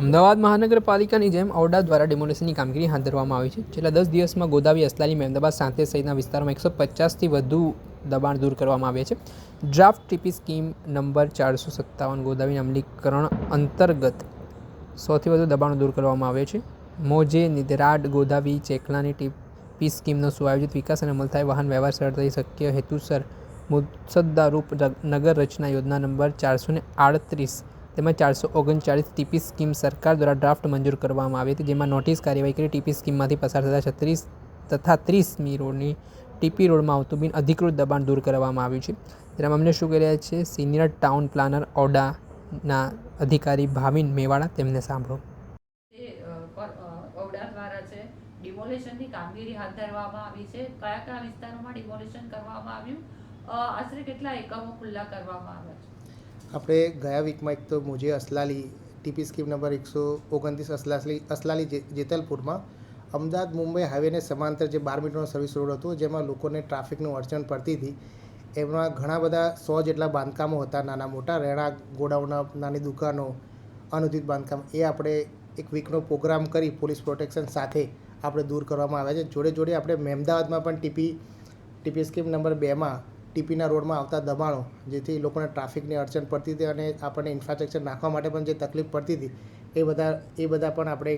અમદાવાદ મહાનગરપાલિકાની જેમ ઔડા દ્વારા ડેમોલેશનની કામગીરી હાથ ધરવામાં આવી છે. છેલ્લા દસ દિવસમાં ગોદાવી અસલાલી, મહેમદાબાદ સાંતે સહિતના વિસ્તારમાં એકસો પચાસથી વધુ દબાણ દૂર કરવામાં આવ્યા છે. ડ્રાફ્ટ ટીપી સ્કીમ નંબર ચારસો સત્તાવન ગોદાવી અમલીકરણ અંતર્ગત સૌથી વધુ દબાણો દૂર કરવામાં આવે છે. મોજે, નિધરાડ ગોદાવી ચેકલાની ટીપી સ્કીમનો સુઆયોજિત વિકાસ અને અમલ થાય વાહન વ્યવહાર સરળતાથી શક્ય હેતુસર મુસદ્દારૂપ નગર રચના યોજના નંબર ચારસો ને આડત્રીસ તેમજ ચારસો ઓગણચાળીસ ટીપી સ્કીમ સરકાર દ્વારા ડ્રાફ્ટ મંજૂર કરવામાં આવી હતી, જેમાં નોટિસ કાર્યવાહી કરી ટીપી સ્કીમમાંથી પસાર થતા છત્રીસ તથા ત્રીસમી રોડની ટીપી રોડમાં આવતું બિન અધિકૃત દબાણ દૂર કરવામાં આવ્યું છે. તેમાં અમને શું કરી રહ્યા છે? સિનિયર ટાઉન પ્લાનર ઓડાના અધિકારી ભાવિન મેવાડા તેમને સાંભળો. ડિમોલેશનની કામગીરી હાથ ધરવામાં આવી છે. કયા કયા વિસ્તારોમાં ડિમોલેશન કરવામાં આવ્યું? આશરે કેટલા એકમો ખુલ્લા કરવામાં આવ્યા છે? આપણે ગયા વીકમાં એક તો મુજે અસલાલી ટીપી સ્કીમ નંબર એકસો ઓગણત્રીસ અસલાસલી, અસલાલી જેતલપુરમાં અમદાવાદ મુંબઈ હાઈવેને સમાંતર જે બાર મીટરનો સર્વિસ રોડ હતો, જેમાં લોકોને ટ્રાફિકનું અડચણ પડતી હતી, એમાં ઘણા બધા સો જેટલા બાંધકામો હતા, નાના મોટા રહેણાંક ગોડાઉના, નાની દુકાનો અનુદિત બાંધકામ, એ આપણે એક વીકનો પ્રોગ્રામ કરી પોલીસ પ્રોટેક્શન સાથે આપણે દૂર કરવામાં આવ્યા છે. જોડે જોડે આપણે મહેમદાવાદમાં પણ ટીપી ટીપી સ્કીમ નંબર બેમાં ટીપીના રોડમાં આવતા દબાણો, જેથી લોકોને ટ્રાફિકની અડચણ પડતી હતી અને આપણને ઇન્ફ્રાસ્ટ્રક્ચર નાખવા માટે પણ જે તકલીફ પડતી હતી, એ બધા એ બધા પણ આપણે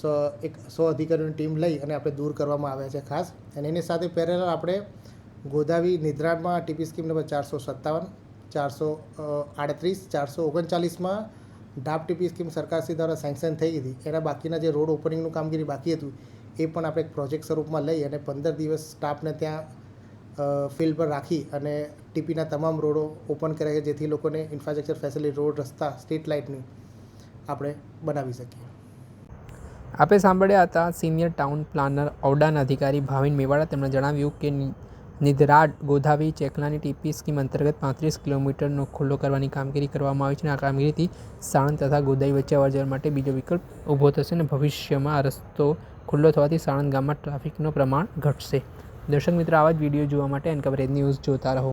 સો, એક સો અધિકારીઓની ટીમ લઈ અને આપણે દૂર કરવામાં આવ્યા છે ખાસ. અને એની સાથે પહેરેલા આપણે ગોદાવી નિદ્રાણમાં ટીપી સ્કીમ નંબર ચારસો સત્તાવન, ચારસો આડત્રીસ, ચારસો ઓગણચાલીસમાં ડાપ ટીપી સ્કીમ સરકારશ્રી દ્વારા સેન્કશન થઈ હતી. એના બાકીના જે રોડ ઓપનિંગનું કામગીરી બાકી હતું, એ પણ આપણે એક પ્રોજેક્ટ સ્વરૂપમાં લઈ અને પંદર દિવસ સ્ટાફને ત્યાં ફિલ્ડ પર રાખી અને ટીપીના તમામ રોડો ઓપન કર્યા છે, જેથી લોકોને ઇન્ફ્રાસ્ટ્રક્ચર ફેસિલિટી રોડ, રસ્તા સ્ટ્રીટ લાઇટની આપણે બનાવી શકીએ. આપે સાંભળ્યા હતા સિનિયર ટાઉન પ્લાનર ઔડાના અધિકારી ભાવિન મેવાડા. તેમણે જણાવ્યું કે નિધરાડ ગોધાવી ચેકલાની ટીપી સ્કીમ અંતર્ગત પાંત્રીસ કિલોમીટરનો ખુલ્લો કરવાની કામગીરી કરવામાં આવી છે અને આ કામગીરીથી સાણંદ તથા ગોદાવી વચ્ચે અવરજવર માટે બીજો વિકલ્પ ઊભો થશે અને ભવિષ્યમાં આ રસ્તો ખુલ્લો થવાથી સાણંદ ગામમાં ટ્રાફિકનું પ્રમાણ ઘટશે. દર્શક મિત્રો આવા જ વીડિયો જોવા માટે એનકવરેજ ન્યૂઝ જોતા રહો.